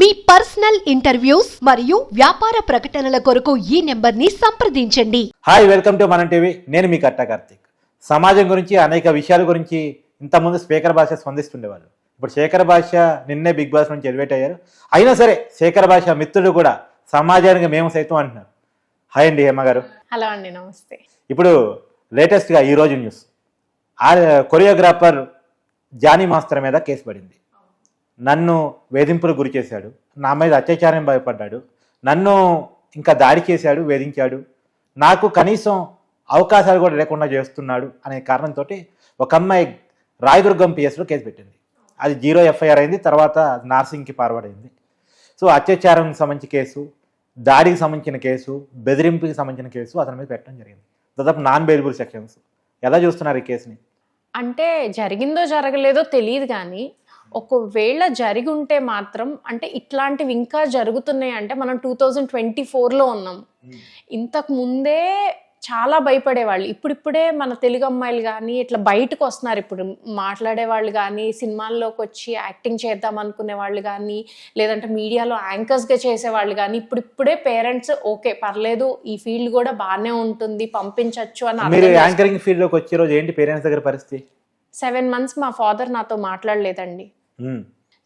మీ personal interviews మరియు వ్యాపార ప్రకటనల కొరకు ఈ నెంబర్ని సంప్రదించండి. Hi welcome to Mana TV. నేను మీ కట్ట కార్తీక్. సమాజం గురించి అనేక విషయాల గురించి ఇంతకుముందు స్పీకర్ భాష స్పందిస్తుండేవాళ్ళు. ఇప్పుడు శేఖర్ భాష నిన్నే బిగ్ బాస్ నుంచి ఎలివేట్ అయ్యారు. అయినా సరే శేఖర్ భాష మిత్రుడు కూడా సమాజానికి మేము సైతం అంటున్నారు. హాయ్ అండి హేమ గారు. హలో అండి నమస్తే. ఇప్పుడు లేటెస్ట్గా ఈరోజు న్యూస్. ఆ కొరియోగ్రాఫర్ జానీ మాస్టర్ మీద కేసు పడింది. నన్ను వేధింపులకు గురి చేశాడు. నా మీద అత్యాచారం భయపడ్డాడు. నన్ను ఇంకా దాడి చేశాడు వేధించాడు. నాకు కనీసం అవకాశాలు కూడా లేకుండా చేస్తున్నాడు అనే కారణంతో ఒక అమ్మాయి రాయదుర్గం పిఎస్లో కేసు పెట్టింది. అది జీరో ఎఫ్ఐఆర్ అయింది తర్వాత నార్సింగ్కి పార్వడైంది సో అత్యాచారం సంబంధించిన కేసు దాడికి సంబంధించిన కేసు బెదిరింపుకి సంబంధించిన కేసు అతని మీద పెట్టడం జరిగింది. దాదాపు నాన్ బెయిలబుల్ సెక్షన్స్. ఎలా చూస్తున్నారు ఈ కేసుని? అంటే జరిగిందో జరగలేదో తెలియదు కానీ ఒకవేళ జరిగి ఉంటే మాత్రం అంటే ఇట్లాంటివి ఇంకా జరుగుతున్నాయి అంటే మనం టూ థౌజండ్ ట్వంటీ ఫోర్లో ఉన్నాం. ఇంతకు ముందే చాలా భయపడేవాళ్ళు. ఇప్పుడిప్పుడే మన తెలుగు అమ్మాయిలు కానీ ఇట్లా బయటకు వస్తున్నారు. ఇప్పుడు మాట్లాడే వాళ్ళు కానీ సినిమాల్లోకి వచ్చి యాక్టింగ్ చేద్దాం అనుకునే వాళ్ళు కానీ లేదంటే మీడియాలో యాంకర్స్గా చేసేవాళ్ళు కానీ ఇప్పుడిప్పుడే పేరెంట్స్ ఓకే పర్లేదు ఈ ఫీల్డ్ కూడా బాగానే ఉంటుంది పంపించవచ్చు అని మీరు యాంకరింగ్ ఫీల్డ్లోకి వచ్చే రోజు ఏంటి పేరెంట్స్ దగ్గర పరిస్థితి? సెవెన్ మంత్స్ మా ఫాదర్ నాతో మాట్లాడలేదండి.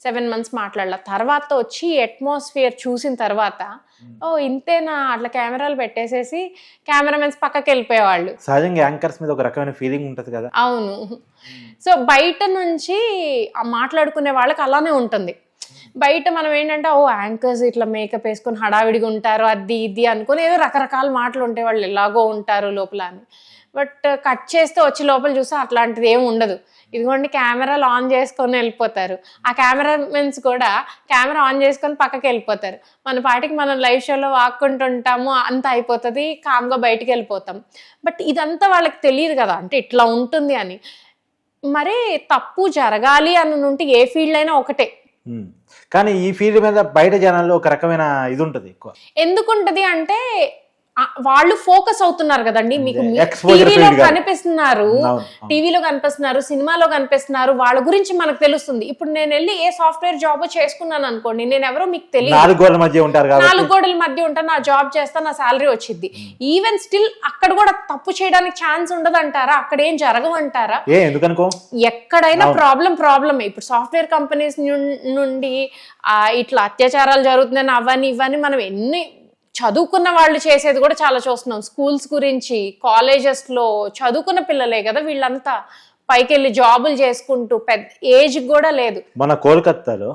సెవెన్ మంత్స్ మాట్లాడలే. తర్వాత వచ్చి అట్మాస్ఫియర్ చూసిన తర్వాత ఓ ఇంతేనా? అట్లా కెమెరాలు పెట్టేసేసి కెమెరామెన్స్ పక్కకి వెళ్ళిపోయేవాళ్ళు. సహజంగా యాంకర్స్ మీద ఒక రకమైన ఫీలింగ్ ఉంటుంది కదా. అవును. సో బయట నుంచి ఆ మాట్లాడుకునే వాళ్ళకి అలానే ఉంటుంది. బయట మనం ఏంటంటే ఓ యాంకర్స్ ఇట్లా మేకప్ వేసుకొని హడావిడిగా ఉంటారు అది ఇది అనుకుని ఏదో రకరకాల మాటలు ఉంటాయి వాళ్ళు ఎలాగో ఉంటారు లోపల అని. బట్ కట్ చేస్తే వచ్చి లోపల చూస్తే అట్లాంటిది ఏమి ఉండదు. ఇదిగోండి కెమెరాలు ఆన్ చేసుకొని వెళ్ళిపోతారు. ఆ కెమెరామెన్స్ కూడా కెమెరా ఆన్ చేసుకొని పక్కకి వెళ్ళిపోతారు. మన పాటికి మనం లైవ్ షోలో వాక్కుంటుంటాము అంత అయిపోతుంది కామ్గా బయటికి వెళ్ళిపోతాం. బట్ ఇదంతా వాళ్ళకి తెలియదు కదా అంటే ఇట్లా ఉంటుంది అని. మరి తప్పు జరగాలి అని ఉంటే ఏ ఫీల్డ్ అయినా ఒకటే. కానీ ఈ ఫీల్డ్ మీద బయట జనాల్లో ఒక రకమైన ఇది ఉంటుంది ఎక్కువ. ఎందుకుంటది అంటే ఆ, వాళ్ళు ఫోకస్ అవుతున్నారు కదండి. మీకు టీవీలో. కనిపిస్తున్నారు. టీవీలో కనిపిస్తున్నారు సినిమాలో కనిపిస్తున్నారు. వాళ్ళ గురించి మనకు తెలుస్తుంది. ఇప్పుడు నేను వెళ్ళి ఏ సాఫ్ట్వేర్ జాబ్ చేసుకున్నాను అనుకోండి నేను ఎవరో మీకు తెలియదు. నాలుగు గోడల మధ్య ఉంటారు కాబట్టి. నాలుగు గోడల మధ్య ఉంటా నా జాబ్ చేస్తా నా శాలరీ వచ్చింది ఈవెన్ స్టిల్ అక్కడ కూడా తప్పు చేయడానికి ఛాన్స్ ఉండదు అంటారా అక్కడ ఏం జరగవంటారా? ఎక్కడైనా. ప్రాబ్లం ప్రాబ్లమే. ఇప్పుడు సాఫ్ట్వేర్ కంపెనీస్ నుండి ఇట్లా అత్యాచారాలు జరుగుతున్నాయని అవని ఇవని మనం ఎన్ని చదువుకున్న వాళ్ళు చేసేది కూడా చాలా చూస్తున్నాం. స్కూల్స్ గురించి colleges లో చదువుకున్న పిల్లలే కదా వీళ్ళంతా పైకి వెళ్ళి జాబులు చేసుకుంటూ పెద్ద ఏజ్ కూడా లేదు. మన కోల్కత్తాలో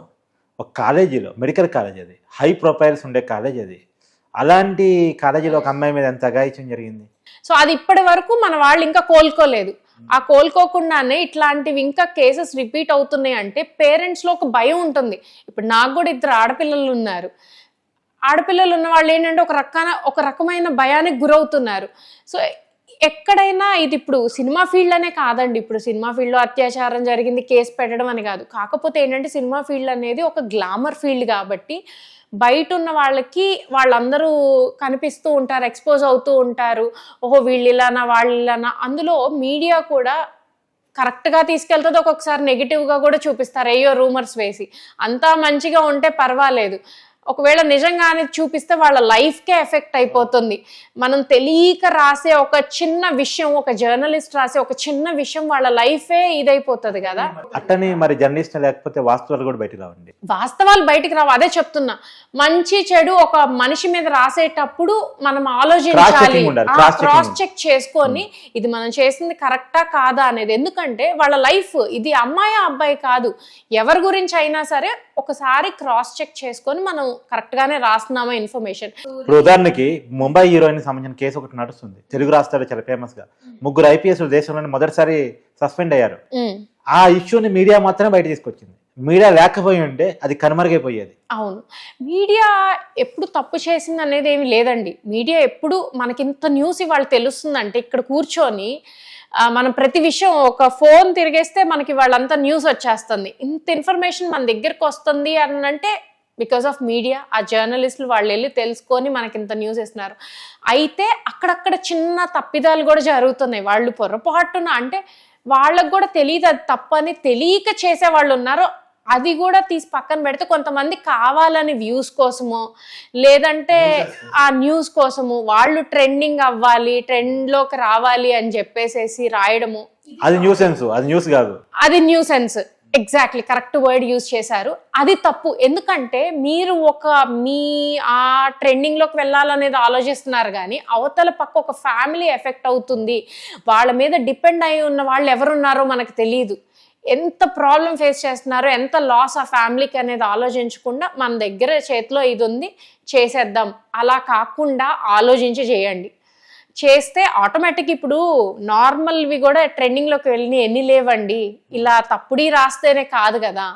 ఒక కాలేజీలో మెడికల్ కాలేజ్ అది. హై ప్రొఫైల్స్ ఉండే కాలేజ్ అది. అలాంటి కాలేజీలో ఒక అమ్మాయి మీద ఎంత అగాయిత్యం జరిగింది? సో అది ఇప్పటి వరకు మన వాళ్ళు ఇంకా కోలుకోలేదు. ఆ కోలుకోకుండానే ఇట్లాంటివి ఇంకా కేసెస్ రిపీట్ అవుతున్నాయి అంటే పేరెంట్స్లో ఒక భయం ఉంటుంది. ఇప్పుడు నాకు కూడా ఇద్దరు ఆడపిల్లలు ఉన్నారు. ఆడపిల్లలు ఉన్న వాళ్ళు ఏంటంటే ఒక రకాన ఒక రకమైన భయానికి గురవుతున్నారు. సో ఎక్కడైనా ఇది ఇప్పుడు సినిమా ఫీల్డ్ అనే కాదండి. ఇప్పుడు సినిమా ఫీల్డ్లో అత్యాచారం జరిగింది కేసు పెట్టడం అని కాదు. కాకపోతే ఏంటంటే సినిమా ఫీల్డ్ అనేది ఒక గ్లామర్ ఫీల్డ్ కాబట్టి బయట ఉన్న వాళ్ళకి వాళ్ళందరూ కనిపిస్తూ ఉంటారు ఎక్స్పోజ్ అవుతూ ఉంటారు. ఓహో వీళ్ళు ఇలానా వాళ్ళు ఇలానా అందులో మీడియా కూడా కరెక్ట్గా తీసుకెళ్తుంది ఒక్కొక్కసారి నెగిటివ్గా కూడా చూపిస్తారు. అయ్యో రూమర్స్ వేసి. అంతా మంచిగా ఉంటే పర్వాలేదు. ఒకవేళ నిజంగానే చూపిస్తే వాళ్ళ లైఫ్కే ఎఫెక్ట్ అయిపోతుంది. మనం తెలియక రాసే ఒక చిన్న విషయం ఒక జర్నలిస్ట్ రాసే ఒక చిన్న విషయం వాళ్ళ లైఫే ఇదైపోతుంది కదా. అట్టని మరి జర్నలిస్ట్ లేకపోతే వాస్తవాలు కూడా బయటకు రావండి. వాస్తవాలు బయటికి రావు. అదే చెప్తున్నా. మంచి చెడు ఒక మనిషి మీద రాసేటప్పుడు మనం ఆలోచించాలి. క్రాస్ చెక్ చేసుకొని ఇది మనం చేసింది కరెక్టా కాదా అనేది. ఎందుకంటే వాళ్ళ లైఫ్ ఇది అమ్మాయి అబ్బాయి కాదు. ఎవరి గురించి అయినా సరే ఒకసారి క్రాస్ చెక్ చేసుకొని మనం కరెక్ట్ గానే రాస్తున్నామా ఇన్ఫర్మేషన్. ఇప్పుడు ఉదాహరణకి ముంబై హీరోయిన్ సంబంధించిన కేసు ఒకటి నడుస్తుంది. తెలుగు రాష్ట్రాల్లో చాలా ఫేమస్గా. ముగ్గురు ఐపీఎస్ దేశంలోనే మొదటిసారి సస్పెండ్ అయ్యారు. ఆ ఇష్యూని మీడియా మాత్రమే బయట తీసుకొచ్చింది. మీడియా లేకపోయి ఉంటే అది కనుమరుగైపోయేది. అవును. మీడియా ఎప్పుడు తప్పు చేసింది అనేది ఏమి లేదండి. మీడియా ఎప్పుడు మనకి ఇంత న్యూస్ ఇవాళ తెలుస్తుందంటే ఇక్కడ కూర్చొని మనం ప్రతి విషయం ఒక ఫోన్ తిరిగేస్తే మనకి వాళ్ళంతా న్యూస్ వచ్చేస్తుంది. ఇంత ఇన్ఫర్మేషన్ మన దగ్గరకు వస్తుంది అని అంటే బికాస్ ఆఫ్ మీడియా ఆ జర్నలిస్టులు వాళ్ళు వెళ్ళి తెలుసుకొని మనకి ఇంత న్యూస్ ఇస్తున్నారు. అయితే అక్కడక్కడ చిన్న తప్పిదాలు కూడా జరుగుతున్నాయి. వాళ్ళు పొరపాటున అంటే వాళ్ళకు కూడా తెలియదు అది తప్పని తెలియక చేసే వాళ్ళు ఉన్నారు. అది కూడా తీసి పక్కన పెడితే కొంతమంది కావాలని వ్యూస్ కోసమో లేదంటే ఆ న్యూస్ కోసము వాళ్ళు ట్రెండింగ్ అవ్వాలి ట్రెండ్లోకి రావాలి అని చెప్పేసేసి రాయడము. అది న్యూసెన్స్ అది న్యూస్ కాదు. అది new sense exactly correct word use చేశారు. అది తప్పు. ఎందుకంటే మీరు ఒక మీ ఆ ట్రెండింగ్లోకి వెళ్ళాలనేది ఆలోచిస్తున్నారు కానీ అవతల పక్క ఒక ఫ్యామిలీ ఎఫెక్ట్ అవుతుంది. వాళ్ళ మీద డిపెండ్ అయి ఉన్న వాళ్ళు ఎవరున్నారో మనకు తెలియదు ఎంత ప్రాబ్లం ఫేస్ చేస్తున్నారో ఎంత లాస్ ఆ ఫ్యామిలీకి అనేది ఆలోచించకుండా మన దగ్గర చేతిలో ఇది ఉంది చేసేద్దాం. అలా కాకుండా ఆలోచించి చేయండి. చేస్తే ఆటోమేటిక్ ఇప్పుడు నార్మల్వి కూడా ట్రెండింగ్లోకి వెళ్ళి ఎన్ని లేవండి? ఇలా తప్పుడి రాస్తేనే కాదు కదా.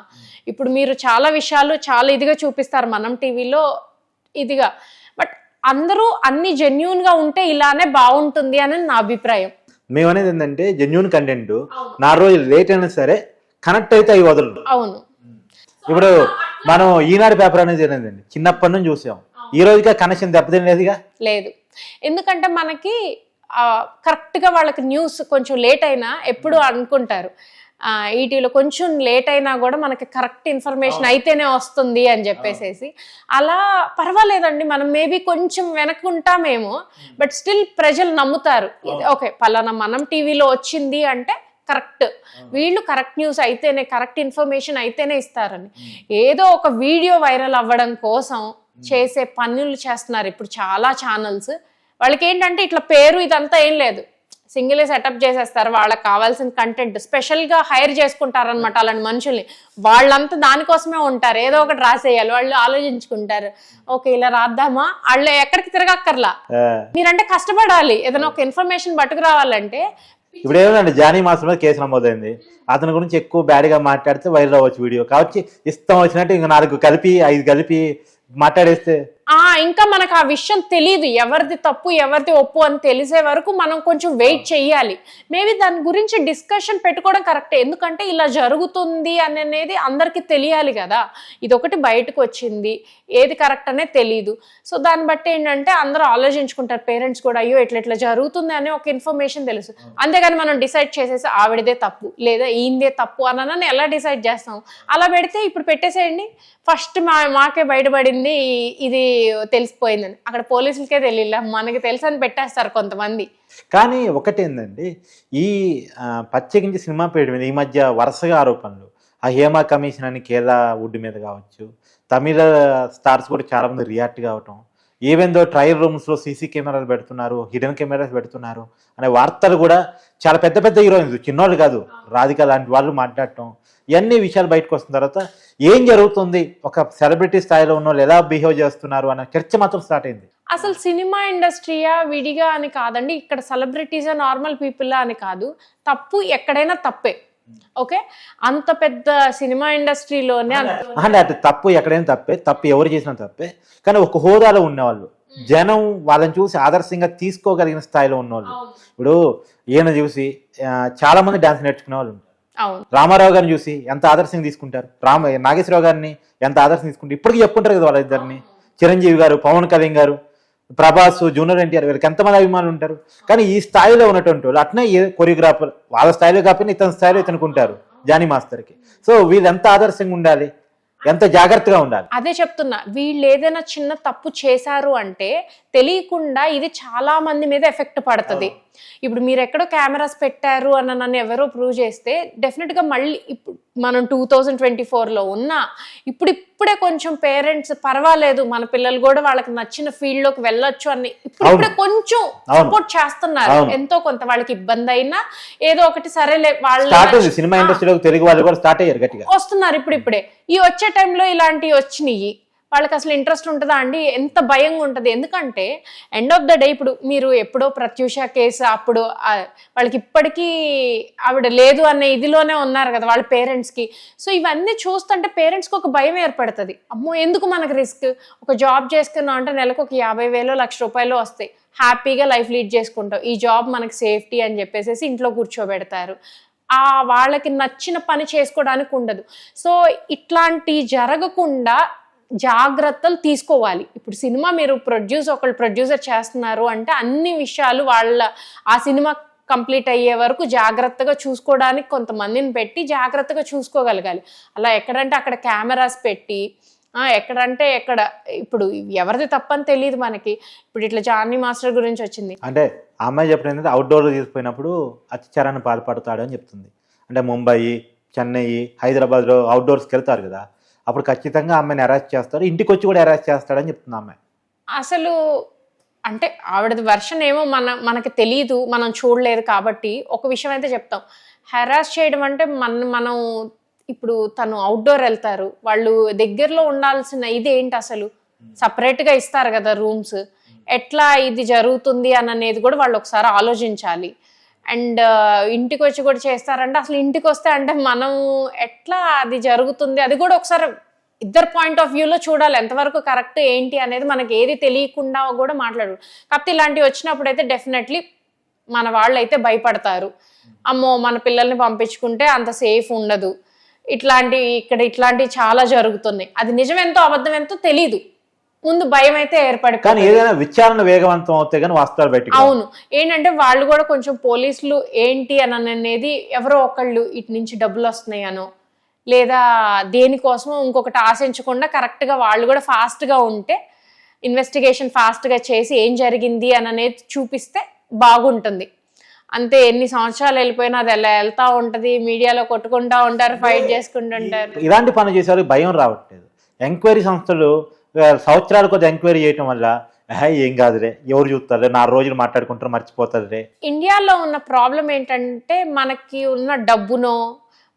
ఇప్పుడు మీరు చాలా విషయాలు చాలా ఇదిగా చూపిస్తారు మనం టీవీలో ఇదిగా. బట్ అందరూ అన్ని జెన్యున్గా ఉంటే ఇలానే బాగుంటుంది అని నా అభిప్రాయం. మేము అనేది ఏంటంటే జెన్యున్ కంటెంట్ నాలుగు రోజులు లేట్ అయినా సరే కనెక్ట్ అయితే అవి వదలరు. అవును. ఇప్పుడు మనం ఈనాడు పేపర్ అనేది ఏంటండి చిన్నప్పటి నుంచి చూసాం. ఈ రోజుగా కనెక్షన్ దెబ్బతినలేదుగా? లేదు. ఎందుకంటే మనకి కరెక్ట్గా వాళ్ళకి న్యూస్ కొంచెం లేట్ అయినా ఎప్పుడు అనుకుంటారు. ఈటీవీలో కొంచెం లేట్ అయినా కూడా మనకి కరెక్ట్ ఇన్ఫర్మేషన్ అయితేనే వస్తుంది అని చెప్పేసేసి. అలా పర్వాలేదండి మనం మేబీ కొంచెం వెనకుంటామేమో బట్ స్టిల్ ప్రజలు నమ్ముతారు. ఓకే పలానా మనం టీవీలో వచ్చింది అంటే కరెక్ట్. వీళ్ళు కరెక్ట్ న్యూస్ అయితేనే కరెక్ట్ ఇన్ఫర్మేషన్ అయితేనే ఇస్తారని. ఏదో ఒక వీడియో వైరల్ అవ్వడం కోసం చేసే పనులు చేస్తున్నారు. ఇప్పుడు చాలా ఛానల్స్ వాళ్ళకి ఏంటంటే ఇట్లా పేరు ఇదంతా ఏం లేదు. సింగిల్ సెటప్ చేసేస్తారు. వాళ్ళకి కావాల్సిన కంటెంట్ స్పెషల్గా హైర్ చేసుకుంటారు అనమాట అలాంటి మనుషుల్ని. వాళ్ళంతా దానికోసమే ఉంటారు. ఏదో ఒకటి రాసేయాలి. వాళ్ళు ఆలోచించుకుంటారు. ఓకే ఇలా రాద్దామా? వాళ్ళు ఎక్కడికి తిరగక్కర్లా? మీరంటే కష్టపడాలి. ఏదైనా ఒక ఇన్ఫర్మేషన్ పట్టుకురావాలంటే ఇప్పుడు ఏమంటే జానీ మాసం మీద కేసు నమోదైంది. అతని గురించి ఎక్కువ బ్యాడ్గా మాట్లాడితే వైరల్ అవ్వచ్చు వీడియో. కాబట్టి ఇష్టం వచ్చినట్టు ఇంకా నాలుగు కలిపి ఐదు కలిపి matar este ఆ ఇంకా మనకు ఆ విషయం తెలియదు ఎవరిది తప్పు ఎవరిది ఒప్పు అని తెలిసే వరకు మనం కొంచెం వెయిట్ చెయ్యాలి. మేబీ దాని గురించి డిస్కషన్ పెట్టుకోవడం కరెక్టే. ఎందుకంటే ఇలా జరుగుతుంది అని అనేది అందరికీ తెలియాలి కదా. ఇది ఒకటి బయటకు వచ్చింది. ఏది కరెక్ట్ అనేది తెలియదు సో దాన్ని బట్టి ఏంటంటే అందరూ ఆలోచించుకుంటారు. పేరెంట్స్ కూడా అయ్యో ఇట్లా ఇట్లా జరుగుతుంది అనే ఒక ఇన్ఫర్మేషన్ తెలుసు. అంతేగాని మనం డిసైడ్ చేసేసి ఆవిడదే తప్పు లేదా ఈయనదే తప్పు అని ఎలా డిసైడ్ చేస్తాం? అలా పెడితే ఇప్పుడు పెట్టేసేయండి. ఫస్ట్ మా మాకే బయటపడింది ఇది తెలిసిపోయిందని. అక్కడ పోలీసులకే తెలియలే మనకి తెలుసు అని పెట్టేస్తారు కొంతమంది. కానీ ఒకటి ఈ పచ్చగించి ప్రత్యేకించి సినిమా పేరు మీద ఈ మధ్య వరుసగా ఆరోపణలు. ఆ హేమా కమిషన్ అని కేరళ వుడ్ మీద కావచ్చు తమిళ స్టార్స్ కూడా చాలా మంది రియాక్ట్ కావటం ఈవెన్ దో ట్రయల్ రూమ్స్లో సీసీ కెమెరాలు పెడుతున్నారు హిడెన్ కెమెరాస్ పెడుతున్నారు అనే వార్తలు కూడా చాలా పెద్ద పెద్ద హీరోయిన్స్ చిన్నోళ్ళు కాదు రాధిక లాంటి వాళ్ళు మాట్లాడటం ఇవన్నీ విషయాలు బయటకు వస్తున్న తర్వాత ఏం జరుగుతుంది? ఒక సెలబ్రిటీ స్థాయిలో ఉన్న వాళ్ళు ఎలా బిహేవ్ చేస్తున్నారు? అన్న చర్చ మాత్రం స్టార్ట్ అయింది. అసలు సినిమా ఇండస్ట్రీయా విడిగా అని కాదండి ఇక్కడ సెలబ్రిటీసా నార్మల్ పీపుల్ అని కాదు తప్పు ఎక్కడైనా తప్పే. ఓకే? అంత పెద్ద సినిమా ఇండస్ట్రీలోనే అంటే అది తప్పు ఎక్కడైనా తప్పే. తప్పు ఎవరు చేసినా తప్పే. కానీ ఒక హోదాలో ఉన్నవాళ్ళు. జనం వాళ్ళని చూసి ఆదర్శంగా తీసుకోగలిగిన స్థాయిలో ఉన్నవాళ్ళు. ఇప్పుడు ఈయన చూసి చాలా మంది డాన్స్ నేర్చుకునే వాళ్ళు రామారావు గారిని చూసి ఎంత ఆదర్శంగా తీసుకుంటారు? రామ నాగేశ్వరరావు గారిని ఎంత ఆదర్శంగా తీసుకుంటారు? ఇప్పటికీ చెప్పుకుంటారు కదా వాళ్ళిద్దరిని. చిరంజీవి గారు పవన్ కళ్యాణ్ గారు. ప్రభాస్ జూనియర్ ఎన్టీఆర్ వీళ్ళకి ఎంతమంది అభిమానులు ఉంటారు? కానీ ఈ స్థాయిలో ఉన్నటువంటి వాళ్ళు అట్నే కొరియోగ్రాఫర్ వాళ్ళ స్థాయిలో కాకపోయినా ఇతని స్థాయిలో ఇతనికి ఉంటారు జానీ మాస్టర్కి. సో వీళ్ళు ఎంత ఆదర్శంగా ఉండాలి? ఎంత జాగ్రత్తగా ఉండాలి? అదే చెప్తున్నా వీళ్ళు ఏదైనా చిన్న తప్పు చేశారు అంటే తెలియకుండా ఇది చాలా మంది మీద ఎఫెక్ట్ పడుతుంది. ఇప్పుడు మీరు ఎక్కడో కెమెరాస్ పెట్టారు అని నన్ను ఎవరో ప్రూవ్ చేస్తే డెఫినెట్గా మళ్ళీ ఇప్పుడు మనం టూ థౌజండ్ ట్వంటీ ఫోర్లో ఉన్నా ఇప్పుడు ఇప్పుడే కొంచెం పేరెంట్స్ పర్వాలేదు మన పిల్లలు కూడా వాళ్ళకి నచ్చిన ఫీల్డ్లోకి వెళ్ళొచ్చు అని ఇప్పుడు ఇప్పుడే కొంచెం. సపోర్ట్ చేస్తున్నారు. ఎంతో కొంత వాళ్ళకి ఇబ్బంది అయినా ఏదో ఒకటి సరేలే వాళ్ళ సినిమా ఇండస్ట్రీలోకి తెలుగు వాళ్ళు కూడా స్టార్ట్ అయ్యారు గట్టిగా. వస్తున్నారు ఇప్పుడు ఇప్పుడే ఈ వచ్చే టైంలో ఇలాంటివి వచ్చినాయి వాళ్ళకి అసలు ఇంట్రెస్ట్ ఉంటుందా అండి? ఎంత భయంగా ఉంటుంది. ఎందుకంటే ఎండ్ ఆఫ్ ద డే ఇప్పుడు మీరు ఎప్పుడో ప్రత్యూష కేసు అప్పుడు వాళ్ళకి ఇప్పటికీ ఆవిడ లేదు అనే ఇదిలోనే ఉన్నారు కదా వాళ్ళ పేరెంట్స్కి సో ఇవన్నీ చూస్తుంటే పేరెంట్స్కి ఒక భయం ఏర్పడుతుంది. అమ్మో ఎందుకు మనకు రిస్క్ ఒక జాబ్ చేసుకున్నాం అంటే నెలకు ఒక యాభై వేలు లక్ష రూపాయలు వస్తాయి. హ్యాపీగా లైఫ్ లీడ్ చేసుకుంటాం. ఈ జాబ్ మనకి సేఫ్టీ అని చెప్పేసి ఇంట్లో కూర్చోబెడతారు. ఆ వాళ్ళకి నచ్చిన పని చేసుకోవడానికి ఉండదు. సో ఇట్లాంటి జరగకుండా జాగ్రత్తలు తీసుకోవాలి. ఇప్పుడు సినిమా మీరు ప్రొడ్యూస్ ఒకళ్ళు ప్రొడ్యూసర్ చేస్తున్నారు అంటే అన్ని విషయాలు వాళ్ళ ఆ సినిమా కంప్లీట్ అయ్యే వరకు జాగ్రత్తగా చూసుకోవడానికి కొంతమందిని పెట్టి జాగ్రత్తగా చూసుకోగలగాలి. అలా ఎక్కడంటే అక్కడ కెమెరాస్ పెట్టి ఎక్కడంటే ఎక్కడ ఇప్పుడు ఎవరిది తప్పని తెలియదు మనకి. ఇప్పుడు ఇట్లా జానీ మాస్టర్ గురించి వచ్చింది. అంటే ఆ అమ్మాయి చెప్పిన ఏంటంటే అవుట్డోర్ తీసుకుపోయినప్పుడు అత్యాచారాన్ని పాల్పడతాడు అని చెప్తుంది. అంటే ముంబై చెన్నై హైదరాబాద్లో అవుట్డోర్స్కి వెళ్తారు కదా. అప్పుడు ఖచ్చితంగా ఆమెను అమ్మాయిని అరెస్ట్ చేస్తారు ఇంటికి వచ్చి కూడా అరెస్ట్ చేస్తాడని చెప్తుంది ఆ అమ్మాయి అసలు అంటే ఆవిడది వర్షన్ ఏమో మన మనకి తెలియదు మనం చూడలేదు కాబట్టి ఒక విషయం అయితే చెప్తాం. హెరాస్ చేయడం అంటే మన మనం ఇప్పుడు తను అవుట్డోర్ వెళ్తారు. వాళ్ళు దగ్గరలో ఉండాల్సిన ఇది ఏంటి అసలు? సపరేట్గా ఇస్తారు కదా రూమ్స్. ఎట్లా ఇది జరుగుతుంది అని అనేది కూడా వాళ్ళు ఒకసారి ఆలోచించాలి. అండ్ ఇంటికి వచ్చి కూడా చేస్తారంటే అసలు ఇంటికి వస్తే అంటే మనం ఎట్లా అది జరుగుతుంది? అది కూడా ఒకసారి ఇద్దరు పాయింట్ ఆఫ్ వ్యూలో చూడాలి. ఎంతవరకు కరెక్ట్ ఏంటి అనేది మనకి ఏది తెలియకుండా కూడా మాట్లాడు కాకపోతే ఇలాంటివి వచ్చినప్పుడు అయితే డెఫినెట్లీ మన వాళ్ళు అయితే భయపడతారు. అమ్మో మన పిల్లల్ని పంపించుకుంటే అంత సేఫ్ ఉండదు. ఇట్లాంటి ఇక్కడ ఇట్లాంటివి చాలా జరుగుతున్నాయి. అది నిజం ఎంతో అబద్ధం ఎంతో తెలీదు. ముందు భయం అయితే కానీ ఏర్పడిపోయింది ఏదైనా విచారణ వేగవంతం అవుతే కానీ వాస్తవాలు బయటకు రావు. అవును. ఏంటంటే వాళ్ళు కూడా కొంచెం పోలీసులు ఏంటి అని అనేది ఎవరో ఒకళ్ళు ఇటు నుంచి డబ్బులు వస్తున్నాయనో లేదా దేనికోసమో ఇంకొకటి ఆశించకుండా కరెక్ట్గా వాళ్ళు కూడా ఫాస్ట్గా ఉంటే ఇన్వెస్టిగేషన్ ఫాస్ట్గా చేసి ఏం జరిగింది అని అనేది చూపిస్తే బాగుంటుంది. అంతే ఎన్ని సంవత్సరాలు వెళ్ళిపోయినా అది ఎలా వెళ్తా ఉంటది మీడియాలో కొట్టుకుంటా ఉంటారు ఫైట్ చేసుకుంటుంటారు ఇలాంటి పనులు చేసేవారికి భయం రావట్లేదు. ఎంక్వైరీ సంస్థలు సంవత్సరాలు కొద్దిగా ఎంక్వైరీ చేయటం వల్ల ఏం కాదులే ఎవరు చూస్తారులే నా రోజులు మాట్లాడుకుంటారు మర్చిపోతారులే. ఇండియాలో ఉన్న ప్రాబ్లం ఏంటంటే మనకి ఉన్న డబ్బునో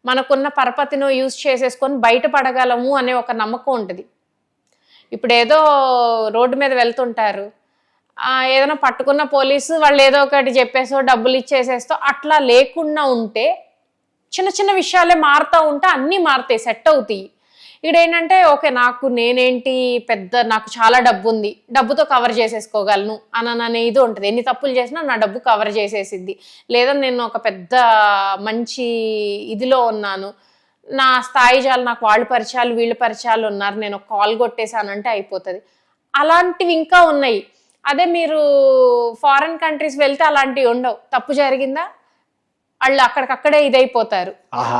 మనకున్న పరపతినో యూజ్ చేసేసుకొని బయటపడగలము అనే ఒక నమ్మకం ఉంటుంది. ఇప్పుడు ఏదో రోడ్డు మీద వెళ్తుంటారు. ఏదైనా పట్టుకున్న పోలీసు వాళ్ళు ఏదో ఒకటి చెప్పేసో డబ్బులు ఇచ్చేసేస్తో అట్లా లేకుండా ఉంటే చిన్న చిన్న విషయాలే మారుతూ ఉంటే అన్నీ మారుతాయి సెట్ అవుతాయి. ఇక్కడ ఏంటంటే ఓకే నాకు నేనేంటి పెద్ద నాకు చాలా డబ్బు ఉంది డబ్బుతో కవర్ చేసేసుకోగలను అని అనే ఇది ఉంటుంది. ఎన్ని తప్పులు చేసినా నా డబ్బు కవర్ చేసేసిద్ది. లేదా నేను ఒక పెద్ద మంచి ఇదిలో ఉన్నాను. నా స్థాయి చాలు నాకు వాళ్ళు పరిచయాలు వీళ్ళు పరిచయాలు ఉన్నారు నేను ఒక కాల్ కొట్టేశానంటే అయిపోతుంది. అలాంటివి ఇంకా ఉన్నాయి. అదే మీరు ఫారెన్ కంట్రీస్ వెళ్తే అలాంటివి ఉండవు. తప్పు జరిగిందా? వాళ్ళు అక్కడికక్కడే ఇదైపోతారు.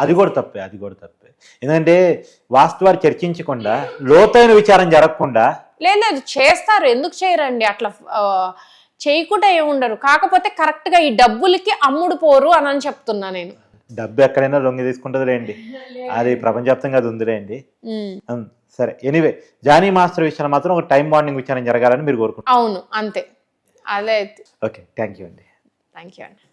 అది కూడా తప్పే అది కూడా తప్పే. ఎందుకంటే వాస్తవాలు చర్చించకుండా లోతైన విచారం జరగకుండా లేదు చేస్తారు. ఎందుకు చేయరండి? అట్లా చేయకుండా ఏముండరు కాకపోతే కరెక్ట్గా ఈ డబ్బులకి అమ్ముడు పోరు అని అని చెప్తున్నా నేను. డబ్బు ఎక్కడైనా లొంగి తీసుకుంటుంది లేండి అది ప్రపంచవ్యాప్తంగా అది ఉందిలేండి. సరే. ఎనీవే జానీ మాస్టర్ విషయంలో మాత్రం ఒక టైం బాండింగ్ విచారం జరగాలని మీరు కోరుకుంటారు అవును అంతే. అదే ఓకే థ్యాంక్ యూ అండి. థ్యాంక్ యూ అండి.